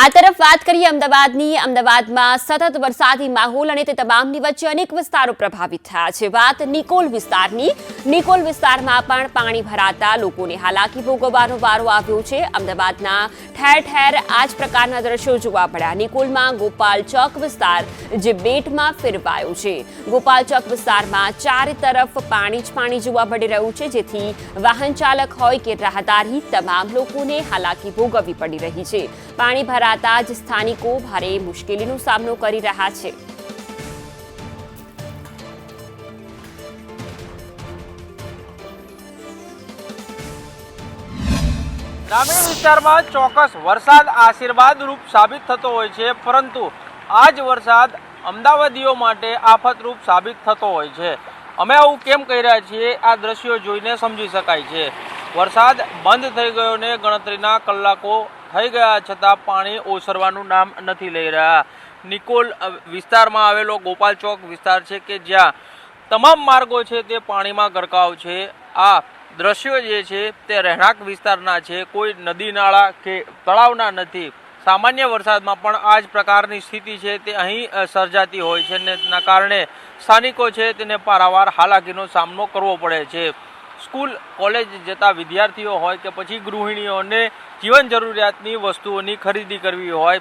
આ તરફ વાત કરીએ અમદાવાદની. અમદાવાદમાં સતત વરસાદી માહોલ અને તે તમામની વચ્ચે અનેક વિસ્તારો પ્રભાવિત થયા છે. વાત નિકોલ વિસ્તારની. નિકોલ વિસ્તારમાં પણ પાણી ભરાતા લોકોને હાલાકી ભોગવવાનો વારો આવ્યો છે. અમદાવાદના ઠેર ઠેર આ જ પ્રકારના દ્રશ્યો જોવા મળ્યા. નિકોલમાં ગોપાલ ચોક વિસ્તાર જે બેટમાં ફેરવાયો છે. ગોપાલ ચોક વિસ્તારમાં ચારે તરફ પાણી જ પાણી જોવા મળી રહ્યું છે. જેથી વાહન ચાલક હોય કે રાહદારી, તમામ લોકોને હાલાકી ભોગવવી પડી રહી છે. પાણી ભરાતા જ સ્થાનિકો ભારે મુશ્કેલીનો સામનો કરી રહ્યા છે. ગ્રામીણ વિસ્તારમાં ચોક્કસ વરસાદ આશીર્વાદ રૂપ સાબિત થતો હોય છે, પરંતુ આ જ વરસાદ અમદાવાદીઓ માટે આફતરૂપ સાબિત થતો હોય છે. અમે આવું કેમ કહી રહ્યા છીએ? આ દ્રશ્યો જોઈને સમજી શકાય છે. વરસાદ બંધ થઈ ગયો ને ગણતરીના કલાકો થઈ ગયા છતાં પાણી ઓસરવાનું નામ નથી લઈ રહ્યા. નિકોલ વિસ્તારમાં આવેલો ગોપાલ ચોક વિસ્તાર છે કે જ્યાં તમામ માર્ગો છે તે પાણીમાં ગરકાવ છે. આ દ્રશ્યો જે છે તે રહેણાંક વિસ્તારના છે. કોઈ નદી નાળા કે તળાવના નથી. સામાન્ય વરસાદમાં પણ આ જ પ્રકારની સ્થિતિ છે તે અહીં સર્જાતી હોય છે ને તેના કારણે સ્થાનિકો છે તેને પારાવાર હાલાકીનો સામનો કરવો પડે છે. સ્કૂલ, કોલેજ જતા વિદ્યાર્થીઓ હોય કે પછી ગૃહિણીઓને જીવન જરૂરિયાતની વસ્તુઓની ખરીદી કરવી હોય,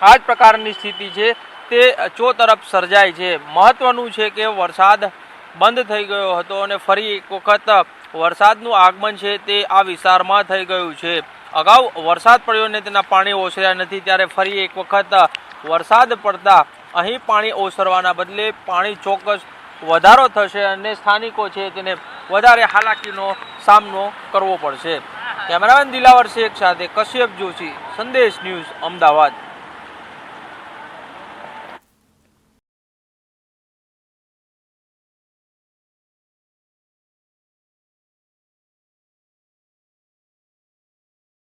આ જ પ્રકારની સ્થિતિ છે. તે ચો તરફ સર્જાય છે. મહત્વનું છે કે વરસાદ બંધ થઈ ગયો હતો અને ફરી એક વખત વરસાદનું આગમન છે તે આ વિસ્તારમાં થઈ ગયું છે. અગાઉ વરસાદ પડ્યો ને તેના પાણી ઓસર્યા નથી, ત્યારે ફરી એક વખત વરસાદ પડતા અહીં પાણી ઓસરવાના બદલે પાણી ચોક્કસ વધારો થશે અને સ્થાનિકો છે તેને વધારે હાલાકીનો સામનો કરવો પડશે. કેમેરામેન દિલાવર શેખ સાથે કશ્યપ જોશી, સંદેશ ન્યૂઝ, અમદાવાદ.